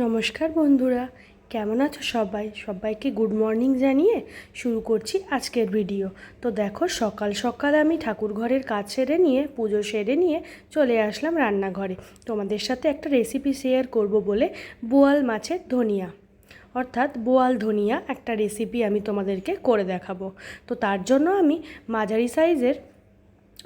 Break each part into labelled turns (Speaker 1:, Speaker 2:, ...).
Speaker 1: নমস্কার বন্ধুরা, কেমন আছো সবাই? সবাইকে গুড মর্নিং জানিয়ে শুরু করছি আজকের ভিডিও। তো দেখো, সকাল সকাল আমি ঠাকুর ঘরের কাজ সেরে নিয়ে, পুজো সেরে নিয়ে চলে আসলাম রান্নাঘরে। তোমাদের সাথে একটা রেসিপি শেয়ার করব বলে বোয়াল মাছের ধনিয়া। অর্থাৎ বোয়াল ধনিয়া একটা রেসিপি আমি তোমাদেরকে করে দেখাবো। তো তার জন্য আমি মাঝারি সাইজের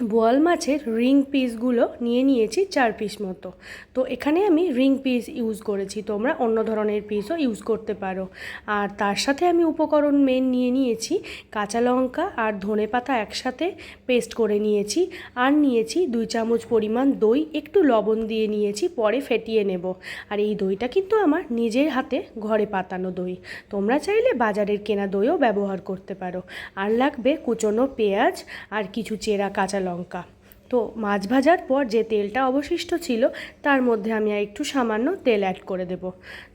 Speaker 1: বোয়াল মাছের রিং পিসগুলো নিয়ে নিয়েছি চার পিস মতো। তো এখানে আমি রিং পিস ইউজ করেছি, তোমরা অন্য ধরনের পিসও ইউজ করতে পারো। আর তার সাথে আমি উপকরণ মেন নিয়ে নিয়েছি, কাঁচা লঙ্কা আর ধনে পাতা একসাথে পেস্ট করে নিয়েছি। আর নিয়েছি দুই চামচ পরিমাণ দই, একটু লবণ দিয়ে নিয়েছি, পরে ফেটিয়ে নেব। আর এই দইটা কিন্তু আমার নিজের হাতে ঘরে পাতানো দই। তোমরা চাইলে বাজারের কেনা দইও ব্যবহার করতে পারো। আর লাগবে কুচনো পেঁয়াজ আর কিছু চেরা কাঁচা লঙ্কা। তো মাছ ভাজার পর যে তেলটা অবশিষ্ট ছিল, তার মধ্যে আমি একটু সামান্য তেল অ্যাড করে দেব।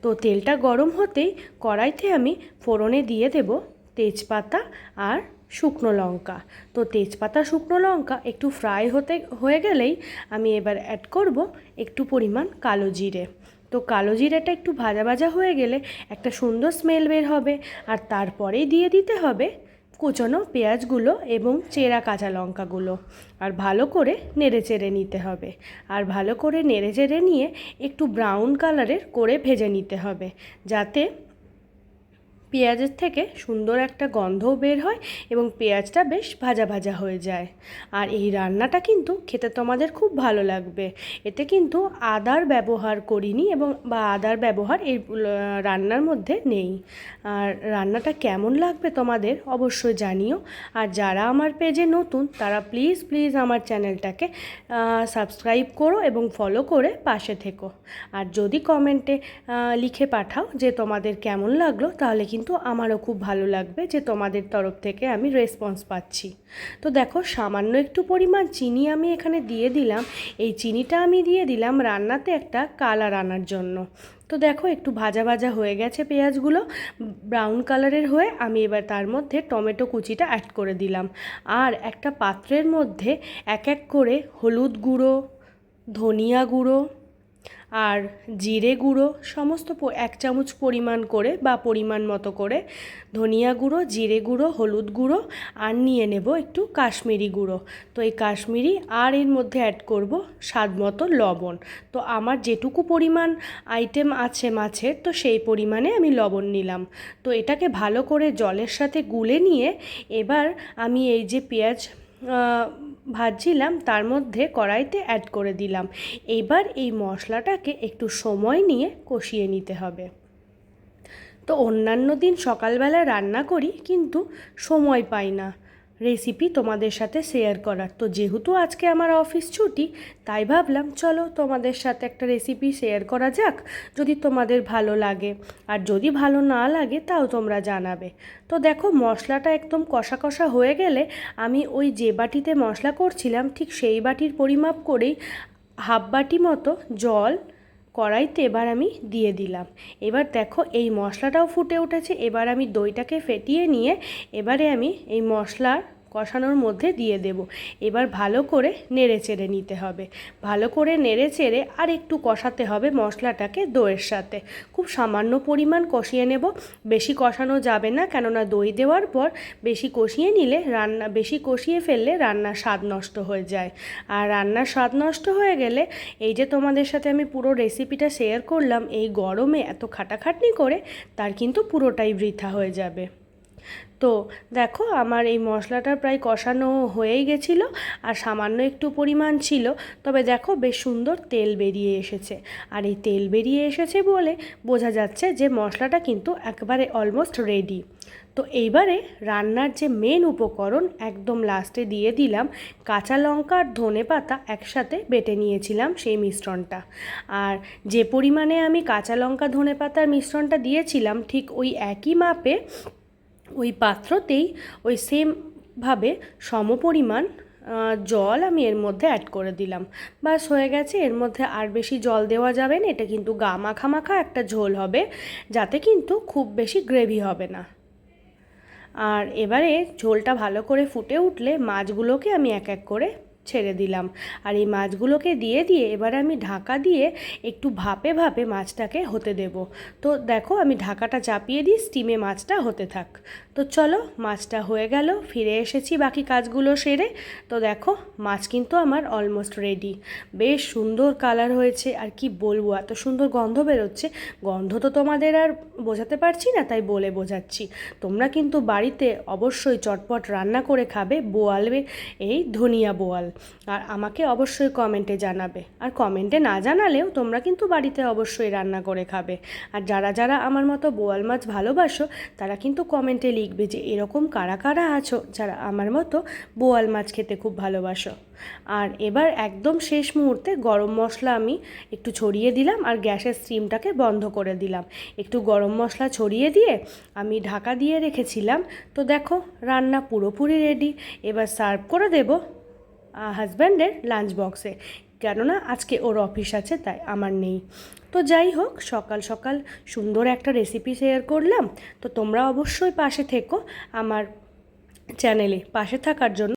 Speaker 1: তো তেলটা গরম হতেই কড়াইতে আমি ফোড়নে দিয়ে দেব তেজপাতা আর শুকনো লঙ্কা। তো তেজপাতা, শুকনো লঙ্কা একটু ফ্রাই হতে, হয়ে গেলেই আমি এবার অ্যাড করব একটু পরিমাণ কালো জিরে। তো কালো জিরেটা একটু ভাজা ভাজা হয়ে গেলে একটা সুন্দর স্মেল বের হবে, আর তারপরেই দিয়ে দিতে হবে কুচনো পেঁয়াজগুলো এবং চেরা কাঁচা লঙ্কাগুলো। আর ভালো করে নেড়ে চেড়ে নিতে হবে। আর ভালো করে নেড়ে চেড়ে নিয়ে একটু ব্রাউন কালারের করে ভেজে নিতে হবে। যাতে পেঁয়াজের থেকে সুন্দর একটা গন্ধও বের হয় এবং পেঁয়াজটা বেশ ভাজা ভাজা হয়ে যায়। আর এই রান্নাটা কিন্তু খেতে তোমাদের খুব ভালো লাগবে। এতে কিন্তু আদার ব্যবহার করিনি এবং বা আদার ব্যবহার এই রান্নার মধ্যে নেই। আর রান্নাটা কেমন লাগবে তোমাদের অবশ্যই জানিও। আর যারা আমার পেজে নতুন, তারা প্লিজ প্লিজ আমার চ্যানেলটাকে সাবস্ক্রাইব করো এবং ফলো করে পাশে থেকো। আর যদি কমেন্টে লিখে পাঠাও যে তোমাদের কেমন লাগল, তাহলে কিন্তু কিন্তু আমারও খুব ভালো লাগবে যে তোমাদের তরফ থেকে আমি রেসপন্স পাচ্ছি। তো দেখো, সামান্য একটু পরিমাণ চিনি আমি এখানে দিয়ে দিলাম। এই চিনিটা আমি দিয়ে দিলাম রান্নাতে একটা কালার আনার জন্য। তো দেখো, একটু ভাজা ভাজা হয়ে গেছে পেঁয়াজগুলো ব্রাউন কালারের হয়ে আমি এবার তার মধ্যে টমেটো কুচিটা অ্যাড করে দিলাম। আর একটা পাত্রের মধ্যে এক এক করে হলুদ গুঁড়ো, ধনিয়া গুঁড়ো আর জিরে গুঁড়ো, সমস্ত এক চামচ পরিমাণ করে বা পরিমাণ মতো করে ধনিয়া গুঁড়ো, জিরে গুঁড়ো, হলুদ গুঁড়ো আর নিয়ে নেব একটু কাশ্মীরি গুঁড়ো। তো এই কাশ্মীরি আর এর মধ্যে অ্যাড করব স্বাদ মতো লবণ। তো আমার যেটুকু পরিমাণ আইটেম আছে মাছের তো সেই পরিমাণে আমি লবণ নিলাম। তো এটাকে ভালো করে জলের সাথে গুলে নিয়ে এবার আমি এই যে পেঁয়াজ ভাজছিলাম, তার মধ্যে কড়াইতে অ্যাড করে দিলাম। এবার এই মশলাটাকে একটু সময় নিয়ে কষিয়ে নিতে হবে। তো অন্যান্য দিন সকালবেলা রান্না করি, কিন্তু সময় পাই না। রেসিপি তোমাদের সাথে শেয়ার করার। তো যেহেতু আজকে আমার অফিস ছুটি, তাই ভাবলাম চলো তোমাদের সাথে একটা রেসিপি শেয়ার করা যাক, যদি তোমাদের ভালো লাগে। আর যদি ভালো না লাগে, তাও তোমরা জানাবে। তো দেখো, মশলাটা একদম কষা কষা হয়ে গেলে আমি ওই যে বাটিতে মশলা করছিলাম, ঠিক সেই বাটির পরিমাপ করেই হাফ বাটি মতো জল কড়াইতে এবার আমি দিয়ে দিলাম। এবার দেখো এই মশলাটাও ফুটে উঠেছে। এবার আমি দইটাকে ফেটিয়ে নিয়ে এবারে আমি এই মশলার কষানোর মধ্যে দিয়ে দেব। এবার ভালো করে নেড়ে চেড়ে নিতে হবে। ভালো করে নেড়ে চেড়ে আর একটু কষাতে হবে মশলাটাকে দইয়ের সাথে। খুব সামান্য পরিমাণ কষিয়ে নেব। বেশি কষানো যাবে না, কেননা দই দেওয়ার পর বেশি কষিয়ে নিলে রান্না, বেশি কষিয়ে ফেললে রান্নার স্বাদ নষ্ট হয়ে যায়। আর রান্নার স্বাদ নষ্ট হয়ে গেলে এই যে তোমাদের সাথে আমি পুরো রেসিপিটা শেয়ার করলাম, এই গরমে এত খাটাখাটনি করে তার কিন্তু পুরোটাই বৃথা হয়ে যাবে। তো দেখো আমার এই মশলাটা প্রায় কষানো হয়েই গেছিল আর সামান্য একটু পরিমাণ ছিল, তবে দেখো বেশ সুন্দর তেল বেরিয়ে এসেছে। আর এই তেল বেরিয়ে এসেছে বলে বোঝা যাচ্ছে যে মশলাটা কিন্তু একবারে অলমোস্ট রেডি তো এইবারে রান্নার যে মেন উপকরণ একদম লাস্টে দিয়ে দিলাম, কাঁচা লঙ্কা আর ধনে পাতা একসাথে বেটে নিয়েছিলাম সেই মিশ্রণটা। আর যে পরিমাণে আমি কাঁচা লঙ্কা, ধনে পাতার মিশ্রণটা দিয়েছিলাম, ঠিক ওই একই মাপে ওই পাত্রতেই ওই সেমভাবে সমপরিমাণ জল আমি এর মধ্যে অ্যাড করে দিলাম। বাস হয়ে গেছে, এর মধ্যে আর বেশি জল দেওয়া যাবে না, এটা কিন্তু গা মাখা মাখা একটা ঝোল হবে, যাতে কিন্তু খুব বেশি গ্রেভি হবে না। আর এবারে ঝোলটা ভালো করে ফুটে উঠলে মাছগুলোকে আমি এক এক করে ছেড়ে দিলাম। আর এই মাছগুলোকে দিয়ে দিয়ে এবার আমি ঢাকা দিয়ে একটু ভাপে ভাপে মাছটাকে হতে দেব। তো দেখো আমি ঢাকাটা চাপিয়ে দিই স্টিমে মাছটা হতে থাক। তো চলো মাছটা হয়ে গেল, ফিরে এসেছি বাকি কাজগুলো সেরে। তো দেখো মাছ কিন্তু আমার অলমোস্ট রেডি বেশ সুন্দর কালার হয়েছে, আর কি বলব, এত সুন্দর গন্ধ বেরোচ্ছে। গন্ধ তো তোমাদের আর বোঝাতে পারছি না, তাই বলে বোঝাচ্ছি। তোমরা কিন্তু বাড়িতে অবশ্যই চটপট রান্না করে খাবে, বোয়ালবে, এই ধনিয়া বোয়াল। আর আমাকে অবশ্যই কমেন্টে জানাবে। আর কমেন্টে না জানালেও তোমরা কিন্তু বাড়িতে অবশ্যই রান্না করে খাবে। আর যারা যারা আমার মতো বোয়াল মাছ ভালোবাসো, তারা কিন্তু কমেন্টে লিখবে যে, এরকম কারা কারা আছো যারা আমার মতো বোয়াল মাছ খেতে খুব ভালোবাসো? আর এবার একদম শেষ মুহূর্তে গরম মশলা আমি একটু ছড়িয়ে দিলাম আর গ্যাসের স্টিমটাকে বন্ধ করে দিলাম। একটু গরম মশলা ছড়িয়ে দিয়ে আমি ঢাকা দিয়ে রেখেছিলাম। তো দেখো, রান্না পুরোপুরি রেডি। এবার সার্ভ করে দেবো। হাজব্যান্ডের লাঞ্চ বক্সে কেননা আজকে ওর অফিস আছে, তাই আমার নেই। তো যাই হোক, সকাল সকাল সুন্দর একটা রেসিপি শেয়ার করলাম। তো তোমরা অবশ্যই পাশে থেকো আমার চ্যানেলে পাশে থাকার জন্য